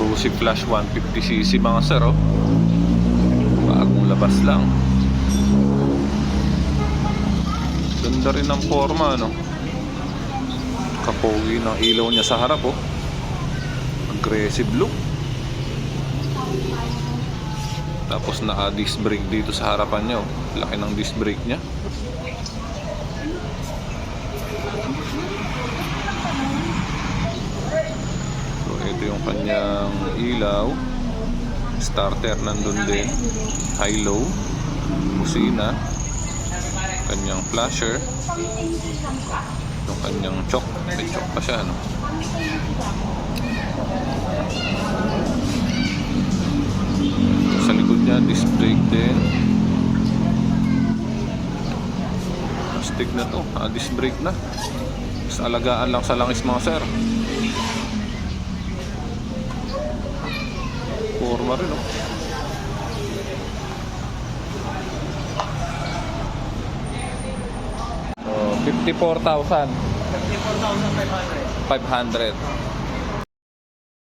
Cruci Flash 150cc mga sir oh. Bagong labas lang. Ganda rin ng forma no. Kapogi ng ilaw niya sa harap oh. Aggressive look. Tapos naka-disc brake dito sa harapan niya oh. Laki ng disc brake niya. So ito yung kanyang ilaw. Starter nandun din. High-low. Busina. Kanyang flasher. Yung kanyang choke. May choke pa siya no. Sa likod niya, disc brake din. Stick na to. Ah, disc brake na. Sa alagaan lang sa langis mga sir. Forma rin oh. Oh, 54,000. 54,500. 500.